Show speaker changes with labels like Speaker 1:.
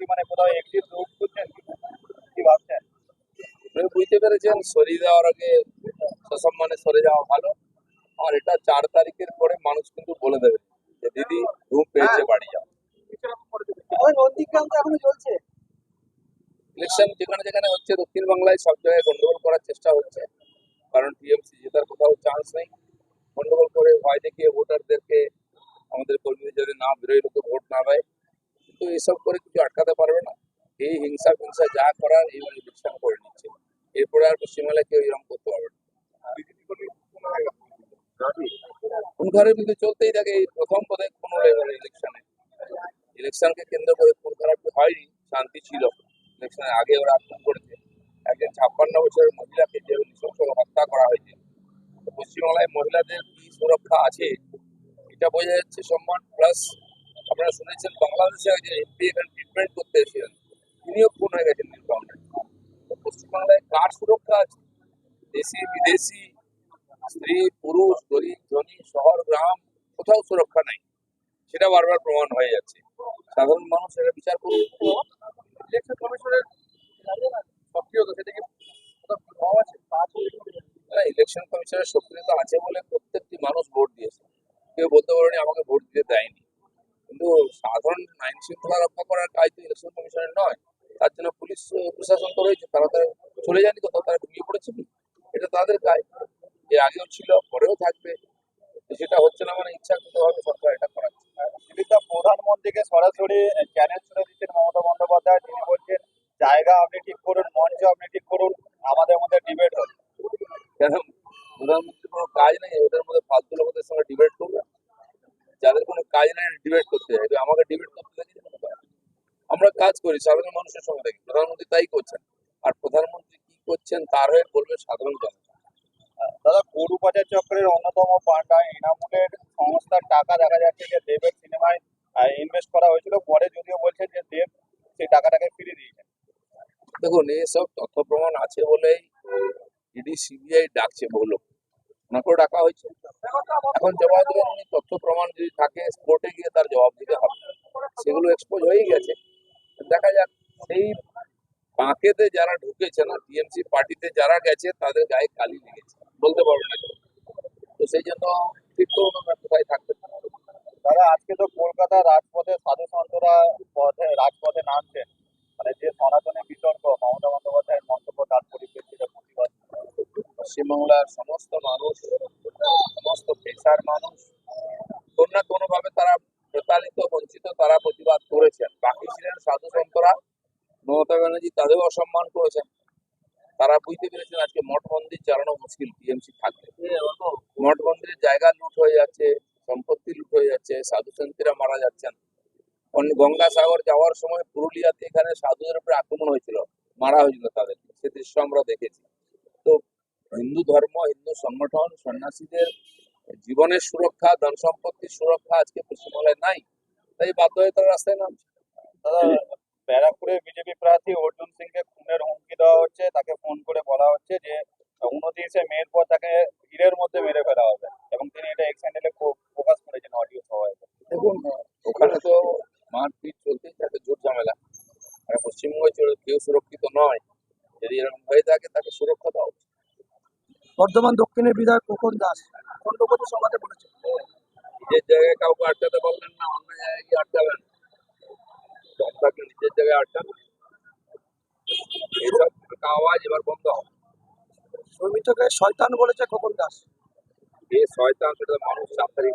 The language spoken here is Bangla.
Speaker 1: কি মানে কোথাও রুট খুঁজছেন কি ভাবছেন?
Speaker 2: বুঝতে পেরেছেন সরিয়ে দেওয়ার আগে সসম্মানে সরে যাওয়া ভালো। আর এটা চার তারিখের পরে মানুষ কিন্তু বলে দেবে যে দিদি ঘুম পেয়েছে বাড়ি যাও।
Speaker 3: চলছে
Speaker 2: ইলেকশন যেখানে যেখানে হচ্ছে দক্ষিণ বাংলায় সব জায়গায় গন্ডগোল করার চেষ্টা হচ্ছে। কারণ টিএমসি জেতার কোথাও চান্স নেই। গন্ডগোল করে ভয় দেখিয়ে ভোটারদেরকে আমাদের কর্মীদের যাতে না বেরোয় লোকে ভোট না দেয়। কিন্তু এসব করে কিছু আটকাতে পারবে না। এই হিংসা ফিংসা যা করার এই ইলেকশন করে নিচ্ছে। এরপরে আর পশ্চিমবাংলায় কেউ এরকম করতে পারবে না। ঘরের কিন্তু চলতেই থাকে এই প্রথম পদে কোন লেভেল ইলেকশনে ইলেকশনকে কেন্দ্র করে কোন খারাপ হয়নি, শান্তি ছিল। ইলেকশনের আগে ওরা আক্রমণ করেছে। একজন ছাপ্পান্ন বছরের মহিলাকে যে নৃশংস হত্যা করা হয়েছে, তো পশ্চিমবাংলায় মহিলাদের কি সুরক্ষা আছে? এটা বোঝা যাচ্ছে সম্মান প্লাস আপনারা শুনেছেন, বাংলাদেশে একজন এমপি এখানে ট্রিটমেন্ট করতে এসেছিলেন, তিনিও খুন হয়ে গেছেন তো পশ্চিমবাংলায় কার সুরক্ষা আছে? দেশি, বিদেশি, স্ত্রী, পুরুষ, গরিব, ধনী, শহর, গ্রাম, কোথাও সুরক্ষা নাই। সেটা বারবার প্রমাণ হয়ে যাচ্ছে। সাধারণ মানুষ এটা বিচার করুন ইলেকশন কমিশনের সক্রিয়তা, সেটা কি ইলেকশন কমিশনের সক্রিয়তা আছে বলে প্রত্যেকটি মানুষ ভোট দিয়েছে। কেউ বলতে পারেনি, আমাকে ভোট দিতে দেয়নি। সাধারণ আইন শৃঙ্খলা রক্ষা করার কাজ তো ইলেকশন কমিশনের নয়। তার জন্য পুলিশ প্রশাসন তো রয়েছে তারা তারা চলে যায়নি কোথাও তারা ঘুমিয়ে পড়েছে? এটা তাদের কাজ এর আগেও ছিল পরেও থাকবে। সেটা হচ্ছে না মানে ইচ্ছাকৃতভাবে সরকার এটা করাচ্ছে
Speaker 1: দিদিটা প্রধানমন্ত্রীকে সরাসরি চ্যালেঞ্জ করে দিচ্ছেন মমতা বন্দ্যোপাধ্যায়। তিনি বলছেন জায়গা আপনি ঠিক করুন মঞ্চ আপনি ঠিক করুন আমাদের মধ্যে ডিবেট হবে।
Speaker 2: কেন? প্রধানমন্ত্রীর কোনো কাজ নেই ওদের মধ্যে ফালতু লোকদের সঙ্গে ডিবেট করবে? যাদের কোনো কাজ নেই ডিবেট করতে যাবে আমাকে ডিবেট করতে দেখি আমরা কাজ করি সাধারণ মানুষের সঙ্গে দেখি প্রধানমন্ত্রী তাই করছেন আর প্রধানমন্ত্রী কি করছেন তার হয়ে বলবে সাধারণ জনতা
Speaker 1: দাদা গরু পাচার চক্রের অন্যতম পান্ডা এনামুলের সংস্থার টাকা দেখা যাচ্ছে যে দেবের সিনেমায় ইনভেস্ট করা হয়েছিল পরে যদিও বলছে যে দেব সেই টাকাটাকে ফিরিয়ে দিয়েছেন
Speaker 2: দেখুন এসব তথ্য প্রমাণ আছে বলেই ইডি সিবিআই ডাকছে বহু লোক ওনাকেও ডাকা হয়েছে এখন জবাব দেবেন উনি তথ্য প্রমাণ যদি থাকে কোর্টে গিয়ে তার জবাব দিতে হবে। সেগুলো এক্সপোজ হয়ে গেছে। দেখা যাক সেই বাঁকেতে যারা ঢুকেছে না টিএমসি পার্টিতে যারা গেছে তাদের গায়ে কালি লেগেছে। বলতে পারব না। তো সেই জন্য ঠিক করুন আমরা কোথায় থাকবে?
Speaker 1: দাদা আজকে তো কলকাতা রাজপথে সাধু সন্তরা পথে রাজপথে নামছেন। মানে যে সনাতনী বিতর্ক মমতা বন্দ্যোপাধ্যায়ের মন্তব্য তার পরিপ্রেক্ষিতে প্রতিবাদ।
Speaker 2: পশ্চিমবাংলার সমস্ত মানুষ সমস্ত পেশার মানুষ, কোনো না কোনো ভাবে তারা প্রতারিত, বঞ্চিত, তারা প্রতিবাদ করেছেন। বাকি ছিলেন সাধু সন্তরা মমতা ব্যানার্জি তাদেরও অসম্মান করেছেন। তারা বুঝতে পেরেছেন আজকে মঠ মন্দির চালানো মুশকিল, টিএমসি থাকলে। মঠ মন্দিরের জায়গা লুট হয়ে যাচ্ছে, সম্পত্তি লুট হয়ে যাচ্ছে, সাধু সন্তীরা মারা যাচ্ছেন। গঙ্গাসাগর যাওয়ার সময় পুরুলিয়াতে এখানে সাধুদের উপরে আক্রমণ হয়েছিল, মারা হয়েছিল তাদের। সে দৃশ্য আমরা দেখেছি। হিন্দু ধর্ম হিন্দু সংগঠন সন্ন্যাসীদের জীবনের সুরক্ষা ধন সম্পত্তির সুরক্ষা আজকে পশ্চিমবঙ্গে নাই। তাই বাধ্য হয়ে তারা রাস্তায় নামছে।
Speaker 1: দাদা ব্যারাকপুরে বিজেপি প্রার্থী অর্জুন সিংকে খুনের হুমকি দেওয়া হচ্ছে। তাকে ফোন করে বলা হচ্ছে যে উনত্রিশে মের পর তাকে ভিড়ের মধ্যে মেরে ফেলা হবে এবং তিনি এটা এক্স হ্যান্ডেলে প্রকাশ করেছেন অডিও সভায়
Speaker 2: দেখুন ওখানে তো মারপিট চলতেই থাকে জোর ঝামেলা। আর পশ্চিমবঙ্গে কেউ সুরক্ষিত নয়। যদি এরকম হয়ে থাকে তাকে সুরক্ষা দেওয়া উচিত।
Speaker 3: বর্ধমান দক্ষিণের বিধায়ক খোকন দাস খণ্ডপতি সভাতে বলেছে।
Speaker 2: নিজের জায়গায় কাউকে আটকাতে পারলেন না অন্য জায়গায় গিয়ে আটকাবেন। জনতাকে নিজের জায়গায় আটকান এইসব আওয়াজ এবার বন্ধ হবে।
Speaker 3: সৌমিত্রকে শয়তান বলেছে খোকন দাস।
Speaker 2: এই শয়তান সেটা মানুষ চাপ তারিখ